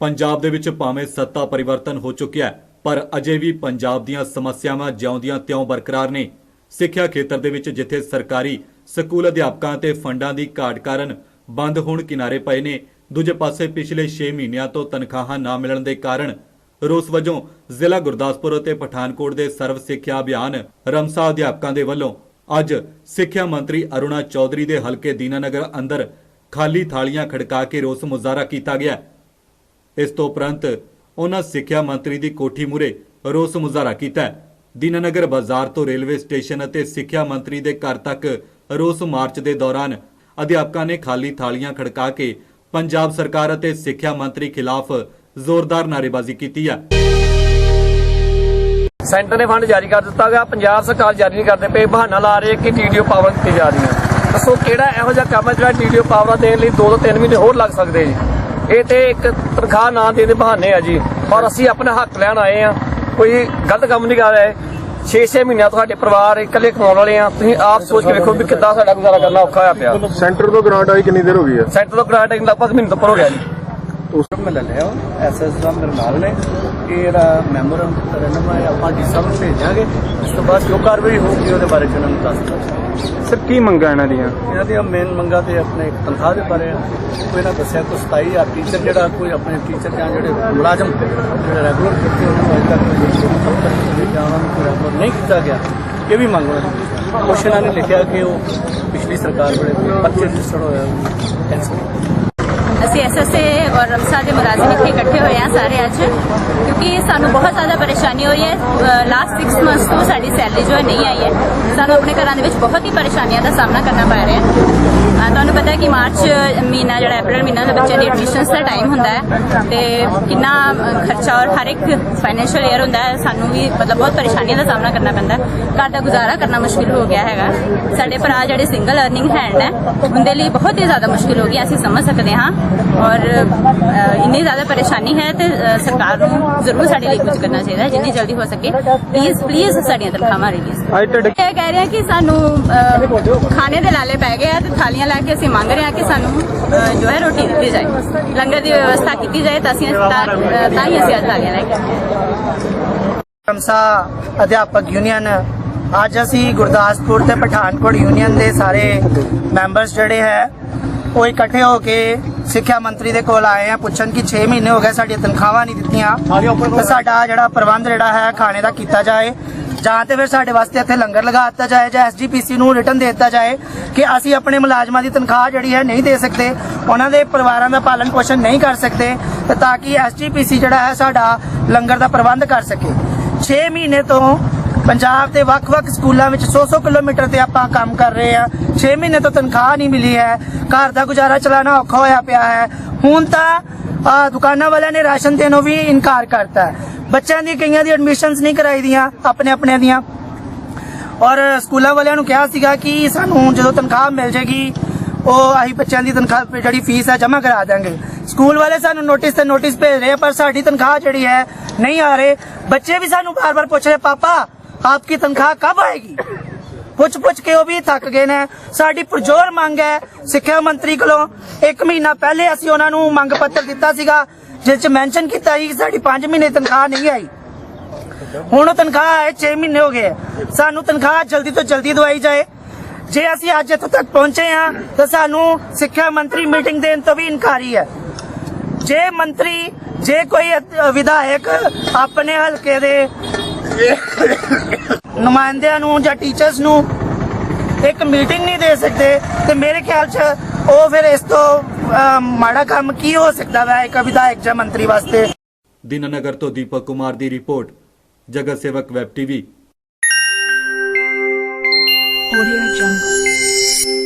ਪੰਜਾਬ ਦੇ ਵਿੱਚ ਭਾਵੇਂ ਸੱਤਾ ਪਰਿਵਰਤਨ ਹੋ ਚੁੱਕਿਆ ਹੈ, ਪਰ ਅਜੇ ਵੀ ਪੰਜਾਬ ਦੀਆਂ ਸਮੱਸਿਆਵਾਂ ਜਿਉਂਦੀਆਂ ਤਿਉਂ ਬਰਕਰਾਰ ਨੇ। ਸਿੱਖਿਆ ਖੇਤਰ ਦੇ ਵਿੱਚ ਜਿੱਥੇ ਸਰਕਾਰੀ ਸਕੂਲ ਅਧਿਆਪਕਾਂ ਤੇ ਫੰਡਾਂ ਦੀ ਘਾਟ ਕਾਰਨ ਬੰਦ ਹੋਣ ਕਿਨਾਰੇ ਪਏ ਨੇ, ਦੂਜੇ ਪਾਸੇ ਪਿਛਲੇ 6 ਮਹੀਨਿਆਂ ਤੋਂ ਤਨਖਾਹਾਂ ਨਾ ਮਿਲਣ ਦੇ ਕਾਰਨ ਰੋਸ ਵਜੋਂ ਜ਼ਿਲ੍ਹਾ ਗੁਰਦਾਸਪੁਰ ਅਤੇ ਪਠਾਨਕੋਟ ਦੇ ਸਰਵ ਸਿੱਖਿਆ ਅਭਿਆਨ ਰਮਸਾ ਅਧਿਆਪਕਾਂ ਦੇ ਵੱਲੋਂ ਅੱਜ ਸਿੱਖਿਆ ਮੰਤਰੀ ਅਰੁਣਾ ਚੌਧਰੀ ਦੇ ਹਲਕੇ ਦੀਨਾਨਗਰ ਅੰਦਰ ਖਾਲੀ ਥਾਲੀਆਂ ਖੜਕਾ ਕੇ ਰੋਸ ਮੁਜ਼ਾਹਰਾ ਕੀਤਾ ਗਿਆ। ਇਸ ਤੋਂ ਉਪਰੰਤ ਉਹਨਾਂ ਸਿੱਖਿਆ ਮੰਤਰੀ ਦੀ ਕੋਠੀ ਮੂਰੇ ਰੋਸ ਮੁਜ਼ਾਹਰਾ ਕੀਤਾ ਦੀਨਾਨਗਰ ਬਾਜ਼ਾਰ ਤੋਂ ਰੇਲਵੇ ਸਟੇਸ਼ਨ ਅਤੇ ਸਿੱਖਿਆ ਮੰਤਰੀ ਦੇ ਘਰ ਤੱਕ ਰੋਸ ਮਾਰਚ ਦੇ ਦੌਰਾਨ ਅਧਿਆਪਕਾਂ ਨੇ ਖਾਲੀ ਥਾਲੀਆਂ ਖੜਕਾ ਕੇ ਪੰਜਾਬ ਸਰਕਾਰ ਅਤੇ ਸਿੱਖਿਆ ਮੰਤਰੀ ਖਿਲਾਫ ਜ਼ੋਰਦਾਰ ਨਾਅਰੇਬਾਜ਼ੀ ਕੀਤੀ ਹੈ ਸੈਂਟਰ ਨੇ ਫੰਡ ਜਾਰੀ ਕਰ ਦਿੱਤਾ ਗਿਆ। ਪੰਜਾਬ ਸਰਕਾਰ ਜਾਰੀ ਨਹੀਂ ਕਰਦੇ ਪਏ। ਬਹਾਨਾ ਲਾ ਰਹੇ ਕਿ ਟੀਡੀਓ ਪਾਵਰ ਦਿੱਤੀ ਜਾ ਰਹੀ ਹੈ। ਦੱਸੋ ਕਿਹੜਾ ਇਹੋ ਜਿਹਾ ਕੰਮ ਹੈ ਜਿਹੜਾ ਟੀਡੀਓ ਪਾਵਰ ਦੇਣ ਲਈ 2 ਤੋਂ 3 ਮਹੀਨੇ ਹੋਰ ਲੱਗ ਸਕਦੇ ਜੀ ਇਹ ਤੇ ਇੱਕ ਤਨਖਾਹ ਨਾ ਦੇਣ ਦੇ ਬਹਾਨੇ ਆ ਜੀ। ਔਰ ਅਸੀਂ ਆਪਣਾ ਹੱਕ ਲੈਣ ਆਏ ਆ। ਕੋਈ ਗਲਤ ਕੰਮ ਨਹੀਂ ਕਰ ਰਹੇ। 6-6 ਮਹੀਨਿਆਂ ਤੋਂ ਸਾਡੇ ਪਰਿਵਾਰ ਇਕੱਲੇ ਕਮਾਉਣ ਵਾਲੇ ਆ। ਤੁਸੀਂ ਆਪ ਸੋਚ ਕੇ ਵੇਖੋ ਵੀ ਕਿੱਦਾਂ ਸਾਡਾ ਗੁਜ਼ਾਰਾ ਕਰਨਾ ਔਖਾ ਹੋਇਆ ਪਿਆ। ਸੈਂਟਰ ਤੋਂ ਗ੍ਰਾਂਟ ਆਈ ਕਿੰਨੀ ਦੇਰ ਹੋ ਗਈ ਹੈ? ਸੈਂਟਰ ਤੋਂ ਗ੍ਰਾਂਟ ਲਗਭਗ ਮਹੀਨੇ ਤੋਂ ਉੱਪਰ ਹੋ ਗਿਆ ਜੀ। ਉਸ ਮੈਂ ਲੈ ਲਿਆ ਐਸਐਸ ਦਾ ਮੇਰੇ ਨਾਲ ਨੇ। ਇਹ ਇਹਦਾ ਮੈਂਬਰ ਰੈਂਡਮ ਹੈ ਆਪਾਂ ਜੀ ਸਭ ਨੂੰ ਭੇਜਾਂਗੇ। ਇਸ ਤੋਂ ਬਾਅਦ ਜੋ ਕਾਰਵਾਈ ਹੋਊਗੀ ਉਹਦੇ ਬਾਰੇ ਨੂੰ ਦੱਸ ਸਰ ਕੀ ਮੰਗਾ ਇਹਨਾਂ ਦੀਆਂ? ਇਹਨਾਂ ਦੀਆਂ ਮੇਨ ਮੰਗਾਂ ਤੇ ਆਪਣੇ ਤਨਖਾਹ ਦੇ ਬਾਰੇ। ਕੋਈ ਨਾ ਦੱਸਿਆ ਕੋਈ 27000 ਟੀਚਰ ਜਿਹੜਾ ਕੋਈ ਆਪਣੇ ਟੀਚਰ ਜਾਂ ਜਿਹੜੇ ਮੁਲਾਜ਼ਮ ਜਿਹੜੇ ਰੈਗੂਲਰ ਕਰਦੇ ਉਹਨਾਂ ਨੂੰ ਅਜੇ ਤੱਕ ਕੋਈ ਜਾਂ ਉਹਨਾਂ ਨੂੰ ਰੈਗੂਲਰ ਨਹੀਂ ਕੀਤਾ ਗਿਆ। ਇਹ ਵੀ ਮੰਗ ਦੀ ਕੁਛ ਇਹਨਾਂ ਨੇ ਲਿਖਿਆ ਕਿ ਉਹ ਪਿਛਲੀ ਸਰਕਾਰ ਵੇਲੇ ਪਰਚੇ ਰਜਿਸਟਰ ਹੋਇਆ ਕੈਂਸਲ ਅਸੀਂ ਐਸਐਸਏ ਔਰ ਰਮਸਾ ਦੇ ਮੁਲਾਜ਼ਮ ਇੱਥੇ ਇਕੱਠੇ ਹੋਏ ਆ ਸਾਰੇ ਅੱਜ, ਕਿਉਂਕਿ ਸਾਨੂੰ ਬਹੁਤ ਜ਼ਿਆਦਾ ਪਰੇਸ਼ਾਨੀ ਹੋ। ਰਹੀ ਹੈ ਲਾਸਟ 6 ਮੰਥਸ ਤੋਂ ਸਾਡੀ ਸੈਲਰੀ ਜੋ ਹੈ ਨਹੀਂ ਆਈ ਹੈ। ਸਾਨੂੰ ਆਪਣੇ ਘਰਾਂ ਦੇ ਵਿੱਚ ਬਹੁਤ ਹੀ ਪਰੇਸ਼ਾਨੀਆਂ ਦਾ ਸਾਹਮਣਾ ਕਰਨਾ ਪੈ ਰਿਹਾ ਹੈ। ਤੁਹਾਨੂੰ ਪਤਾ ਕਿ ਮਾਰਚ ਮਹੀਨਾ ਜਿਹੜਾ ਅਪ੍ਰੈਲ ਮਹੀਨਾ ਦਾ ਬੱਚਿਆਂ ਦੀ ਐਡਮਿਸ਼ਨਸ ਦਾ ਟਾਈਮ ਹੁੰਦਾ ਹੈ ਤੇ ਕਿੰਨਾ ਖਰਚਾ ਔਰ ਹਰ ਇੱਕ ਫਾਈਨੈਂਸ਼ੀਅਲ ਈਅਰ ਹੁੰਦਾ ਹੈ, ਸਾਨੂੰ ਵੀ ਮਤਲਬ ਬਹੁਤ ਪਰੇਸ਼ਾਨੀਆਂ ਦਾ ਸਾਹਮਣਾ ਕਰਨਾ ਪੈਂਦਾ ਘਰ ਦਾ ਗੁਜ਼ਾਰਾ ਕਰਨਾ ਮੁਸ਼ਕਿਲ ਹੋ ਗਿਆ ਹੈਗਾ। ਸਾਡੇ ਭਰਾ ਜਿਹੜੇ ਸਿੰਗਲ ਅਰਨਿੰਗ ਹੈਂਡ ਹੈ, ਉਹਦੇ ਲਈ ਬਹੁਤ ਹੀ ਜ਼ਿਆਦਾ ਮੁਸ਼ਕਿਲ ਹੋ ਗਈ, ਅਸੀਂ ਸਮਝ ਸਕਦੇ ਹਾਂ। ਔਰ ਇੰਨੀ ਜ਼ਿਆਦਾ ਪਰੇਸ਼ਾਨੀ ਹੈ ਤੇ ਸਰਕਾਰ ਨੂੰ ਜ਼ਰੂਰ ਸਾਡੇ ਲਈ ਕੁਝ ਕਰਨਾ ਚਾਹੀਦਾ ਜਿੰਨੀ ਜਲਦੀ ਹੋ ਸਕੇ। ਪਲੀਜ਼ ਪਲੀਜ਼ ਸਾਡੀਆਂ ਤਨਖਾਹਾਂ ਰਿਲੀਜ਼ ਅੱਜ ਤੁਹਾਡੇ ਇਹ ਕਹਿ ਰਹੇ ਆ ਕਿ ਸਾਨੂੰ ਖਾਣੇ ਦੇ ਲਾਲੇ ਪੈ ਗਏ ਆ ਤੇ ਥਾਲੀਆਂ ਲੈ ਕੇ ਅਸੀਂ ਮੰਗ ਰਹੇ ਆ ਕਿ ਸਾਨੂੰ ਜੋ ਹੈ ਰੋਟੀ ਦਿੱਤੀ ਜਾਏ। ਲੰਗਰ ਦੀ ਵਿਵਸਥਾ ਕੀਤੀ ਜਾਏ ਤਾਂ ਅਸੀਂ ਤਾਂ ਹੀ ਅਸੀਂ ਅੱਜ ਥਾਲੀਆਂ ਲੈ ਕੇ। ਰਮਸਾ ਅਧਿਆਪਕ ਯੂਨੀਅਨ ਅੱਜ ਅਸੀਂ ਗੁਰਦਾਸਪੁਰ ਤੇ ਪਠਾਨਕੋਟ ਯੂਨੀਅਨ ਦੇ ਸਾਰੇ ਮੈਂਬਰਸ ਜਿਹੜੇ ਹੈ ਉਹ ਇਕੱਠੇ ਹੋ ਕੇ ਸਿੱਖਿਆ ਮੰਤਰੀ ਦੇ ਕੋਲ ਆਏ ਆ, ਪੁੱਛਣ ਕਿ 6 ਮਹੀਨੇ ਹੋ ਗਏ ਸਾਡੀਆਂ ਤਨਖਾਹਾਂ ਨਹੀਂ ਦਿੱਤੀਆਂ। ਤੇ ਸਾਡਾ ਜਿਹੜਾ ਪ੍ਰਬੰਧ ਜਿਹੜਾ ਹੈ, ਖਾਣੇ ਦਾ ਕੀਤਾ ਜਾਏ। ਜਾਂ ਤੇ ਫਿਰ ਸਾਡੇ ਵਾਸਤੇ ਇੱਥੇ ਲੰਗਰ ਲਗਾ ਦਿੱਤਾ ਜਾਏ, ਜਾਂ ਐਸਜੀਪੀਸੀ ਨੂੰ ਰਿਟਰਨ ਦੇ ਦਿੱਤਾ ਜਾਏ ਕਿ ਅਸੀਂ ਆਪਣੇ ਮੁਲਾਜ਼ਮਾਂ ਦੀ ਤਨਖਾਹ ਜਿਹੜੀ ਹੈ ਨਹੀਂ ਦੇ ਸਕਦੇ। ਉਹਨਾਂ ਦੇ ਪਰਿਵਾਰਾਂ ਦਾ ਪਾਲਣ ਪੋਸ਼ਣ ਨਹੀਂ ਕਰ ਸਕਦੇ, ਤੇ ਤਾਂ ਕਿ ਐਸਜੀਪੀਸੀ ਜਿਹੜਾ ਹੈ ਸਾਡਾ ਲੰਗਰ ਦਾ ਪ੍ਰਬੰਧ ਕਰ ਸਕੇ। 6 ਮਹੀਨੇ ਤੋਂ ਪੰਜਾਬ ਦੇ ਵੱਖ-ਵੱਖ ਸਕੂਲਾਂ ਵਿੱਚ 100-100 ਕਿਲੋਮੀਟਰ ਤੇ ਆਪਾਂ ਕੰਮ ਕਰ ਰਹੇ ਆ 6 ਮਹੀਨੇ ਤੋਂ ਤਨਖਾਹ ਨਹੀਂ ਮਿਲੀ ਹੈ। ਘਰ ਦਾ ਗੁਜ਼ਾਰਾ ਚਲਾਉਣਾ ਔਖਾ ਹੋਇਆ ਪਿਆ ਹੈ। ਹੁਣ ਤਾਂ ਦੁਕਾਨਾਂ ਵਾਲਿਆਂ ਨੇ ਰਾਸ਼ਨ ਦੇਣੋਂ ਵੀ ਇਨਕਾਰ ਕਰਤਾ ਬੱਚਿਆਂ ਦੀ ਕਈਆਂ ਦੀ ਐਡਮਿਸ਼ਨਸ ਨਹੀਂ ਕਰਾਈ ਦੀਆਂ, ਆਪਣੇ ਆਪਣੇ ਦੀਆਂ। ਔਰ ਸਕੂਲਾਂ ਵਾਲਿਆਂ ਨੂੰ ਕਿਹਾ ਸੀਗਾ ਕਿ ਸਾਨੂੰ ਜਦੋਂ ਤਨਖਾਹ ਮਿਲ ਜੇਗੀ ਉਹ ਅਸੀਂ ਬੱਚਿਆਂ ਦੀ ਤਨਖਾਹ, ਜਿਹੜੀ ਫੀਸ ਹੈ, ਜਮ੍ਹਾਂ ਕਰਾ ਦਾਂਗੇ ਸਕੂਲ ਵਾਲੇ ਸਾਨੂੰ ਨੋਟਿਸ ਤੇ ਨੋਟਿਸ ਭੇਜ ਰਹੇ ਪਰ ਸਾਡੀ ਤਨਖਾਹ ਜਿਹੜੀ ਹੈ, ਨਹੀਂ ਆ ਰਹੇ। ਬੱਚੇ ਵੀ ਸਾਨੂੰ ਬਾਰ-ਬਾਰ ਪੁੱਛ ਰਹੇ, ਪਾਪਾ ਆਪਕੀ ਤਨਖਾਹ ਕਬ ਆਏਗੀ ਪੁੱਛ ਪੁੱਛ ਕੇ ਉਹ ਵੀ ਥੱਕ ਗਏ ਨੇ ਸਾਡੀ ਪੁਰਜੋਰ ਮੰਗ ਹੈ ਸਿੱਖਿਆ ਮੰਤਰੀ ਕੋਲੋਂ ਇੱਕ ਮਹੀਨਾ ਪਹਿਲੇ ਅਸੀਂ ਉਹਨਾਂ ਨੂੰ ਮੰਗ ਪੱਤਰ ਦਿੱਤਾ ਸੀਗਾ ਜਿਸ ਚ ਮੈਂਸ਼ਨ ਕੀਤਾ ਸੀ ਕਿ ਸਾਡੀ 5 ਮਹੀਨੇ ਤਨਖਾਹ ਨਹੀਂ ਆਈ ਹੁਣ ਤਨਖਾਹ ਆਏ 6 ਮਹੀਨੇ ਹੋ ਗਏ ਸਾਨੂੰ ਤਨਖਾਹ ਜਲਦੀ ਤੋਂ ਜਲਦੀ ਦਵਾਈ ਜਾਏ ਜੇ ਅਸੀਂ ਅੱਜ ਇੱਥੋਂ ਤੱਕ ਪਹੁੰਚੇ ਆ ਤਾਂ ਸਾਨੂੰ ਸਿੱਖਿਆ ਮੰਤਰੀ ਮੀਟਿੰਗ ਦੇਣ ਤੋਂ ਵੀ ਇਨਕਾਰੀ ਹੈ ਜੇ ਮੰਤਰੀ ਜੇ ਕੋਈ ਵਿਧਾਇਕ ਆਪਣੇ ਹਲਕੇ ਦੇ ਨੁਮਾਇੰਦਿਆਂ ਨੂੰ ਜਾਂ ਟੀਚਰਸ ਨੂੰ ਇੱਕ ਮੀਟਿੰਗ ਨਹੀਂ ਦੇ ਸਕਦੇ ਤੇ ਮੇਰੇ ਖਿਆਲ 'ਚ ਉਹ ਫਿਰ ਇਸ ਤੋਂ ਮਾੜਾ ਕੰਮ ਕੀ ਹੋ ਸਕਦਾ ਹੈ ਇੱਕ ਵਿਧਾਇਕ ਜਾਂ ਮੰਤਰੀ ਵਾਸਤੇ। ਦੀਨਾਨਗਰ ਤੋਂ ਦੀਪਕ ਕੁਮਾਰ ਦੀ ਰਿਪੋਰਟ ਜਗਤ ਸੇਵਕ ਵੈਬ ਟੀਵੀ। Audio Jungle.